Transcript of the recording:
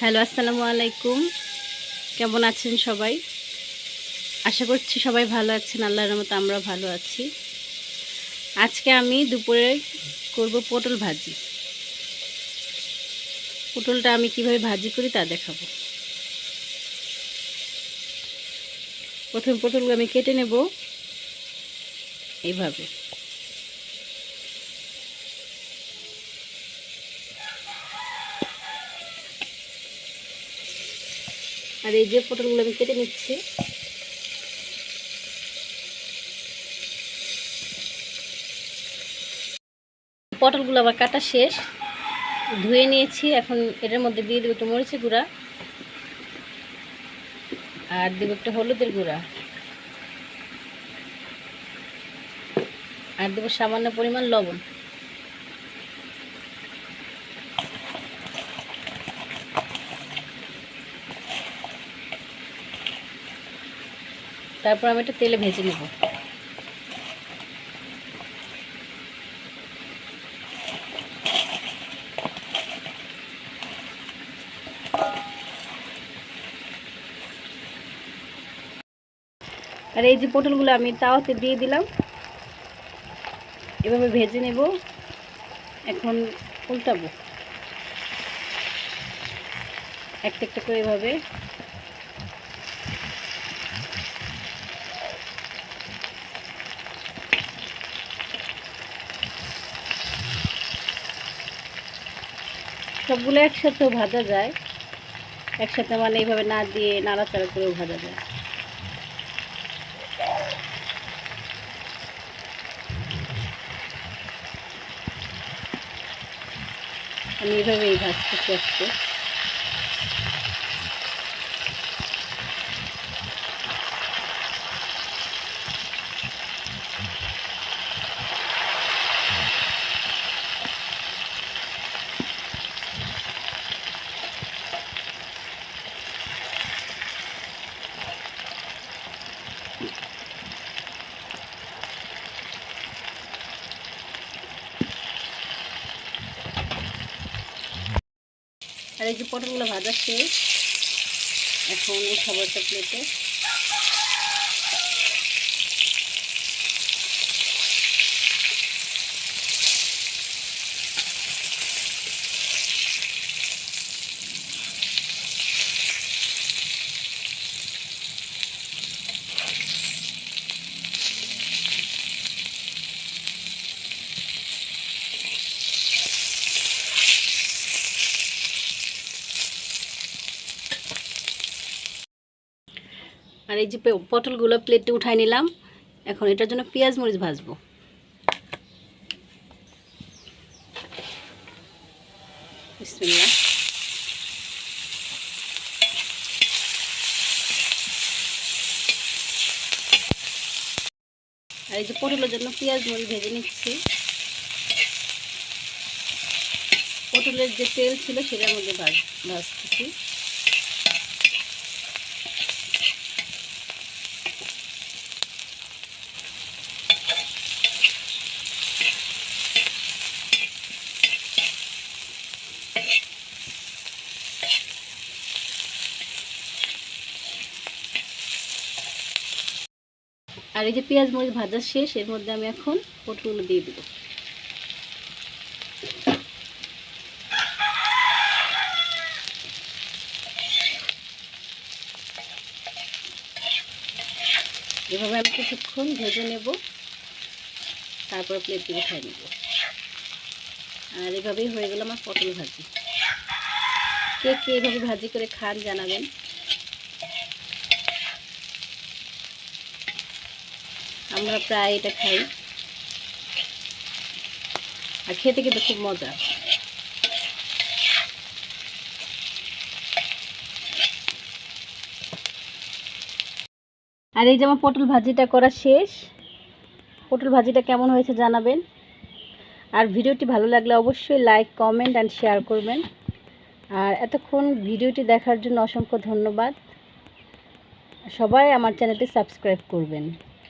Hello, আসসালামু আলাইকুম। কেমন আছেন সবাই? আশা করছি সবাই ভালো আছেন, আল্লাহর মতো আমরা ভালো আছি। আজকে আমি দুপুরে করব পটল ভাজি। পটলটা আমি কীভাবে ভাজি করি তা দেখাবো। প্রথম পটলগুলো আমি কেটে নেব। এইভাবে। আর এই যে পটলগুলো আমি কেটে নিচ্ছি। পটলগুলো আবার কাটা শেষ। ধুয়ে নিয়েছি, এখন এটার মধ্যে দিয়ে দেবো একটু মরিচের গুঁড়া আর দেবো একটু হলুদের গুঁড়া। আর দেবো সামান্য পরিমাণ লবণ। তারপর আমি এটা তেলে ভেজে নেব। আর এই যে পটলগুলো আমি তাওয়াতে দিয়ে দিলাম, এভাবে ভেজে নেব, এখন উল্টাবো। একটা একটা করে এভাবে সবগুলো একসাথেও ভাজা যায়। একসাথে মানে এইভাবে না দিয়ে নাড়াচাড়া করেও ভাজা যায়। আমি এইভাবেই ভাজতেছি আজকে। আর এই যে পটলগুলো ভাজা শেষ। এখন এই খাবারটা প্লেটে আর এই যে পটলগুলো প্লেটে উঠাই নিলাম। এখন এটার জন্য পেঁয়াজ মরিচ ভাজবো। আর এই যে পটলের জন্য পেঁয়াজ মরিচ ভেজে নিচ্ছি। পটলের যে তেল ছিল সেটার মধ্যে ভাজ ভাজতেছি। আর এই যে পেঁয়াজ মরিচ ভাজা শেষ, এর মধ্যে আমি এখন পটলগুলো দিয়ে দেবো। এভাবে আমি কিছুক্ষণ ভেজে নেব, তারপর প্লেট দিয়ে খাই নেব। আর এভাবেই হয়ে গেল আমার পটল ভাজি। কে কে এভাবে ভাজি করে খান জানাবেন। আমরা প্রায় এটা খাই। আর খেতে কিন্তু খুব মজা। আর এই যে আমার পটল ভাজিটা করা শেষ। পটল ভাজিটা কেমন হয়েছে জানাবেন। আর ভিডিওটি ভালো লাগলে অবশ্যই লাইক কমেন্ট অ্যান্ড শেয়ার করবেন। আর এতক্ষণ ভিডিওটি দেখার জন্য অসংখ্য ধন্যবাদ। সবাই আমার চ্যানেলটি সাবস্ক্রাইব করবেন।